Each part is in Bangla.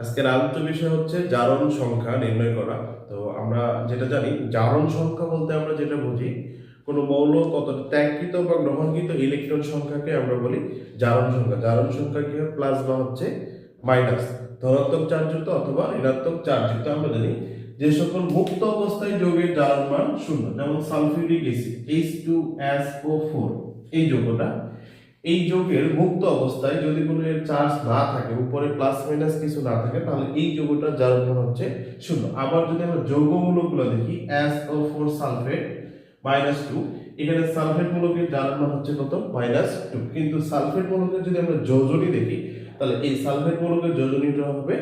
আজকের আলোচ্য বিষয় হচ্ছে জারণ সংখ্যা নির্ণয় করা। তো আমরা যেটা জানি, জারণ সংখ্যা বলতে আমরা যেটা বুঝি, কোনো মৌল কত ত্যাগকৃত বা গ্রহণকৃত ইলেকট্রন সংখ্যাকে আমরা বলি জারণ সংখ্যা। জারণ সংখ্যা কি হয়? প্লাস বা হচ্ছে মাইনাস ধনাত্মক চার্জযুক্ত অথবা ঋণাত্মক চার্জযুক্ত আমরা জানি যে সকল মুক্ত অবস্থায় যৌগের জারণ মান শূন্য, যেমন sulphuric acid H two S O four এই যৌগটা এই যোগের মুক্ত অবস্থায় যদি কোনো এর চার্জ না থাকে, উপরে প্লাস মাইনাস কিছু না থাকে, তাহলে এই যৌগটার জারণ হচ্ছে শূন্য। আবার যদি আমরা যৌগমূলকগুলো দেখি S O four sulphate minus two এখানে সালফেট মূলকের জারণ হচ্ছে কত? মাইনাস টু কিন্তু সালফেট মূলকের যদি আমরা যোজনী দেখি, তাহলে এই সালফেট মূলকের যোজনীটা হবে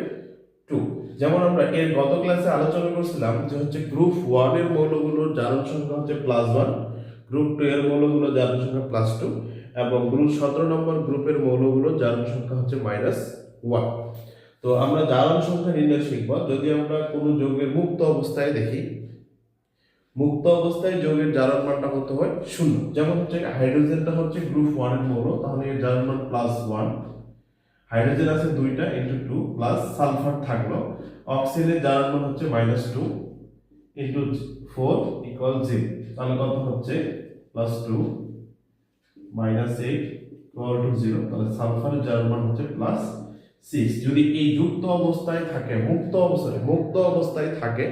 টু যেমন আমরা এর গত ক্লাসে আলোচনা করছিলাম যে হচ্ছে গ্রুপ ওয়ানের মৌলগুলোর জারণ সংখ্যা হচ্ছে প্লাস ওয়ান গ্রুপ টু এর মৌলগুলোর জারণ সংখ্যা প্লাস টু এবং গ্রুপ সতেরো নম্বর গ্রুপের মৌলগুলো জারণ সংখ্যা হচ্ছে মাইনাস ওয়ান তো আমরা জারণ সংখ্যা নির্ণয় শিখব। যদি আমরা কোনো যৌগের মুক্ত অবস্থায় দেখি, মুক্ত অবস্থায় যৌগের জারণ মানটা কত হয়? শূন্য। যেমন হচ্ছে হাইড্রোজেনটা হচ্ছে গ্রুপ ওয়ানের মৌল, তাহলে এর জারণ মান প্লাস ওয়ান হাইড্রোজেন আছে দুইটা ইন্টু টু প্লাস সালফার থাকল। অক্সিজেনের জারণ মান হচ্ছে minus two into four equal zero তাহলে কত হচ্ছে? Plus two minus eight equal to zero তাহলে সালফারের জারণ মান হচ্ছে প্লাস সিক্স যদি এই যুক্ত অবস্থায় থাকে, মুক্ত অবস্থায় মুক্ত অবস্থায় থাকে,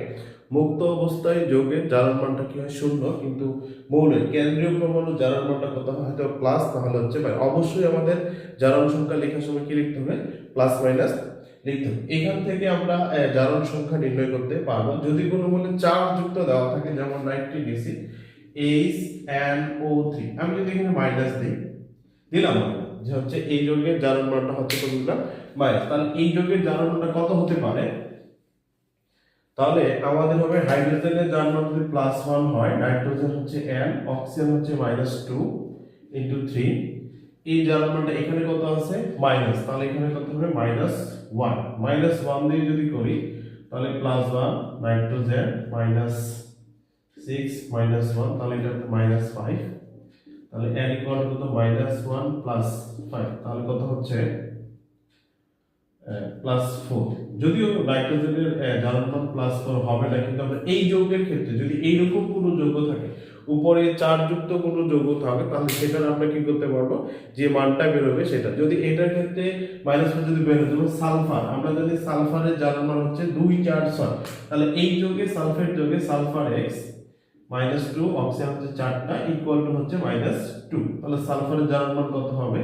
মুক্ত অবস্থায় যৌগের জারণ মানটা কি হয়? শূন্য। কিন্তু মৌলের কেন্দ্রীয় পরমাণু জারণ মানটা কত হয়? হয়তো প্লাস তাহলে হচ্ছে মানে অবশ্যই আমাদের জারণ সংখ্যা লেখার সময় কি লিখতে হবে? প্লাস মাইনাস লিখতে হবে। এখান থেকে আমরা জারণ সংখ্যা নির্ণয় করতে পারব। যদি কোনো মৌলে চার্জ যুক্ত দেওয়া থাকে, যেমন nitric acid H O three আমি যদি এখানে মাইনাস দিই, দিলাম যে হচ্ছে এই যৌগের জারণ মানটা হচ্ছে কত দিলাম? মাইনাস তাহলে এই যৌগের জারণ মানটা কত হতে পারে? তাহলে আমাদের হবে হাইড্রোজেনের জারণ মান যদি প্লাস ওয়ান হয় নাইট্রোজেন হচ্ছে এন অক্সিজেন হচ্ছে মাইনাস টু ইন্টু থ্রি এই জারণ মানটা এখানে কত আছে? মাইনাস তাহলে এখানে কত হবে? মাইনাস ওয়ান মাইনাস ওয়ান দিয়ে যদি করি, তাহলে plus one nitrogen minus six minus one তাহলে এটা মাইনাস ফাইভ তাহলে এন ইকুয়াল কত মাইনাস ওয়ান প্লাস ফাইভ তাহলে কত হচ্ছে? প্লাস ফোর যদিও নাইট্রোজেনের জারণমান প্লাস ফোর হবে না, কিন্তু আমরা এই যৌগের ক্ষেত্রে যদি এইরকম কোনো যৌগ থাকে, উপরে চারযুক্ত কোনো যৌগ থাকে, তাহলে সেটার আমরা কি করতে পারব? যে মানটা বেরোবে সেটা। যদি এটার ক্ষেত্রে মাইনাস ফোর যদি বেরোয় যেমন সালফার, আমরা জানি সালফারের জারণমান হচ্ছে দুই চার ছয়, তাহলে এই যৌগে sulphate যৌগে sulphur X minus two oxygen হচ্ছে চারটা ইকুয়াল টু হচ্ছে মাইনাস টু তাহলে সালফারের জারণমান কত হবে?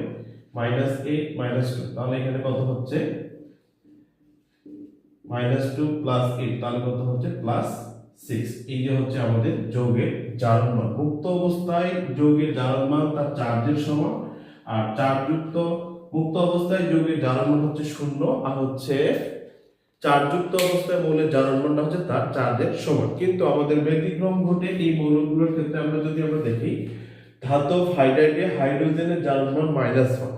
মাইনাস এইট মাইনাস টু তাহলে এখানে কত হচ্ছে? মাইনাস টু প্লাস এইট তাহলে কত হচ্ছে? প্লাস সিক্স এই যে হচ্ছে আমাদের যৌগের জারণ মান মুক্ত অবস্থায় যৌগের জারণ মান তার চার্জের সমান, আর চার্জযুক্ত মুক্ত অবস্থায় যৌগের জারণ মান হচ্ছে শূন্য, আর হচ্ছে চার্জযুক্ত অবস্থায় মৌলের জারণ মানটা হচ্ছে তার চার্জের সমান। কিন্তু আমাদের ব্যতিক্রম ঘটে এই মৌলগুলোর ক্ষেত্রে আমরা যদি আমরা দেখি, ধাতব হাইড্রাইডে হাইড্রোজেনের জারণ মান মাইনাস ওয়ান।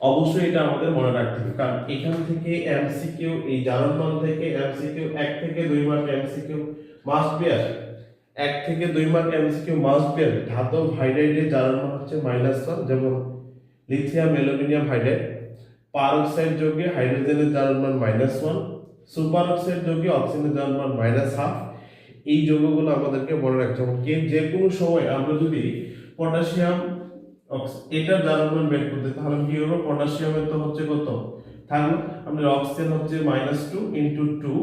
অবশ্যই এটা আমাদের মনে রাখতে হবে, কারণ এখান থেকে এমসিকিউ, এই জারণ মান থেকে এমসিকিউ, এক থেকে দুই মার্ক এমসিকিউ মাস্ট বি এক থেকে দুই মার্ক এমসিকিউ মাস্ট বি ধাতব হাইড্রাইডের জারণ মান হচ্ছে মাইনাস ওয়ান, যেমন লিথিয়াম, অ্যালুমিনিয়াম হাইড্রাইড। পারঅক্সাইড যৌগে হাইড্রোজেনের জারণ মান মাইনাস ওয়ান সুপার অক্সাইড যৌগে অক্সিজেনের জারণ মান মাইনাস হাফ এই যৌগগুলো আমাদেরকে মনে রাখতে হবে। যে কোনো সময় আমরা যদি পটাশিয়াম এটার জারণমান বের করতে তাহলে কি হলো? পটাশিয়ামের তো হচ্ছে কত? থাকল আমাদের অক্সিজেন হচ্ছে minus two into two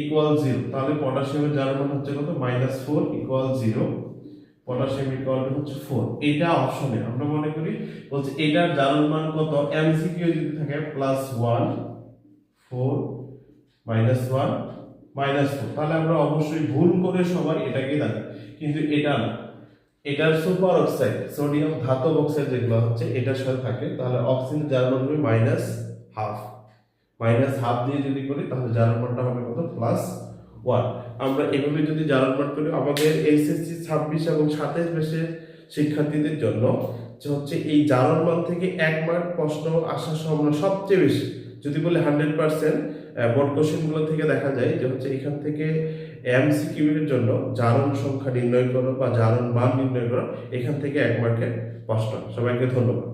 equal zero তাহলে পটাশিয়ামের জারণমান হচ্ছে কত? Minus four equal zero potassium equal হচ্ছে ফোর এটা অপশনে আমরা মনে করি, বলছে এটার জারণমান কত? এমসিকিউ যদি থাকে plus one four minus one minus four তাহলে আমরা অবশ্যই ভুল করে সবাই এটাকে দেখি কিন্তু এটা না। এটার সুপার অক্সাইড সোডিয়াম ধাতব অক্সাইড যেগুলো হচ্ছে, এটার সাথে থাকে। তাহলে অক্সিজেন জার্মান হবে মাইনাস হাফ মাইনাস হাফ দিয়ে যদি করি, তাহলে জার্মানটা হবে কত? প্লাস ওয়ান আমরা এভাবে যদি জার্মান করি, আমাদের এইচএসসি ছাব্বিশ এবং সাতাইশ মাসের শিক্ষার্থীদের জন্য যে হচ্ছে এই মান থেকে এক মার্ক প্রশ্ন আসার সম্ভাবনা সবচেয়ে বেশি। যদি বলে হান্ড্রেড পার্সেন্ট বোর্ড কোশ্চেনগুলো থেকে দেখা যায় যে হচ্ছে এখান থেকে এমসিকিউ এর জন্য জারণ সংখ্যা নির্ণয় করো বা জারণ মান নির্ণয় করো, এখান থেকে এক মার্কের প্রশ্ন। সবাইকে ধন্যবাদ।